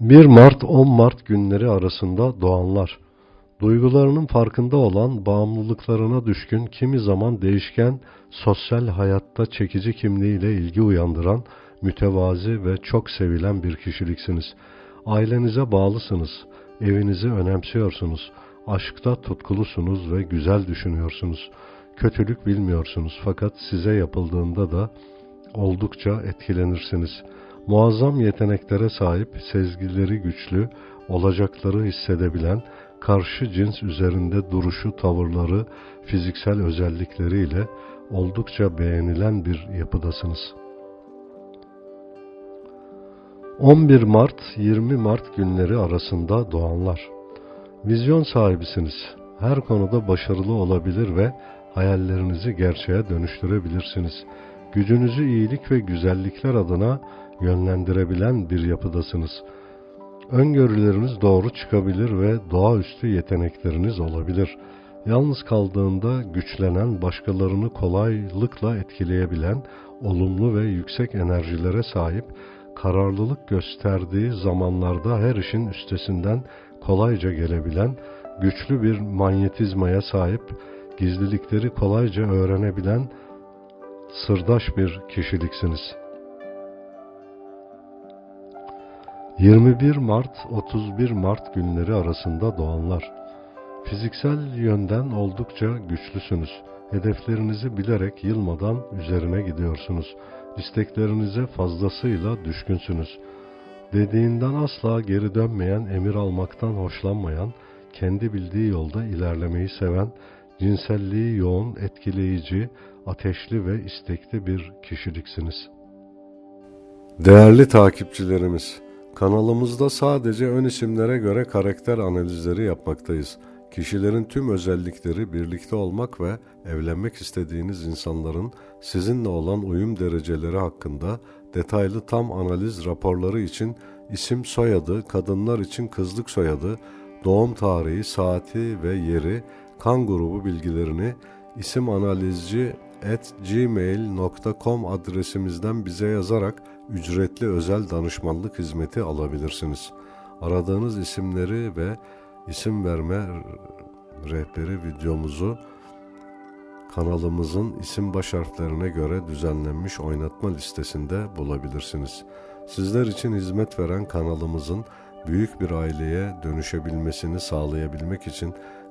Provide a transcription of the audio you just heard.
1 Mart-10 Mart günleri arasında doğanlar. Duygularının farkında olan, bağımlılıklarına düşkün, kimi zaman değişken, sosyal hayatta çekici kimliğiyle ilgi uyandıran, mütevazi ve çok sevilen bir kişiliksiniz. Ailenize bağlısınız, evinizi önemsiyorsunuz, aşkta tutkulusunuz ve güzel düşünüyorsunuz. Kötülük bilmiyorsunuz fakat size yapıldığında da oldukça etkilenirsiniz. Muazzam yeteneklere sahip, sezgileri güçlü, olacakları hissedebilen, karşı cins üzerinde duruşu, tavırları, fiziksel özellikleriyle oldukça beğenilen bir yapıdasınız. 11 Mart 20 Mart günleri arasında doğanlar. Vizyon sahibisiniz. Her konuda başarılı olabilir ve hayallerinizi gerçeğe dönüştürebilirsiniz. Gücünüzü iyilik ve güzellikler adına yönlendirebilen bir yapıdasınız. Öngörüleriniz doğru çıkabilir ve doğaüstü yetenekleriniz olabilir. Yalnız kaldığında güçlenen, başkalarını kolaylıkla etkileyebilen, olumlu ve yüksek enerjilere sahip, kararlılık gösterdiği zamanlarda her işin üstesinden kolayca gelebilen, güçlü bir manyetizmaya sahip, gizlilikleri kolayca öğrenebilen, sırdaş bir kişiliksiniz. 21 Mart 31 Mart günleri arasında doğanlar. Fiziksel yönden oldukça güçlüsünüz. Hedeflerinizi bilerek yılmadan üzerine gidiyorsunuz. İsteklerinize fazlasıyla düşkünsünüz. Dediğinden asla geri dönmeyen, emir almaktan hoşlanmayan, kendi bildiği yolda ilerlemeyi seven, cinselliği yoğun, etkileyici, ateşli ve istekli bir kişiliksiniz. Değerli takipçilerimiz, kanalımızda sadece ön isimlere göre karakter analizleri yapmaktayız. Kişilerin tüm özellikleri birlikte olmak ve evlenmek istediğiniz insanların sizinle olan uyum dereceleri hakkında detaylı tam analiz raporları için isim soyadı, kadınlar için kızlık soyadı, doğum tarihi, saati ve yeri, kan grubu bilgilerini isim analizci at gmail.com adresimizden bize yazarak ücretli özel danışmanlık hizmeti alabilirsiniz. Aradığınız isimleri ve isim verme rehberi videomuzu kanalımızın isim baş harflerine göre düzenlenmiş oynatma listesinde bulabilirsiniz. Sizler için hizmet veren kanalımızın büyük bir aileye dönüşebilmesini sağlayabilmek için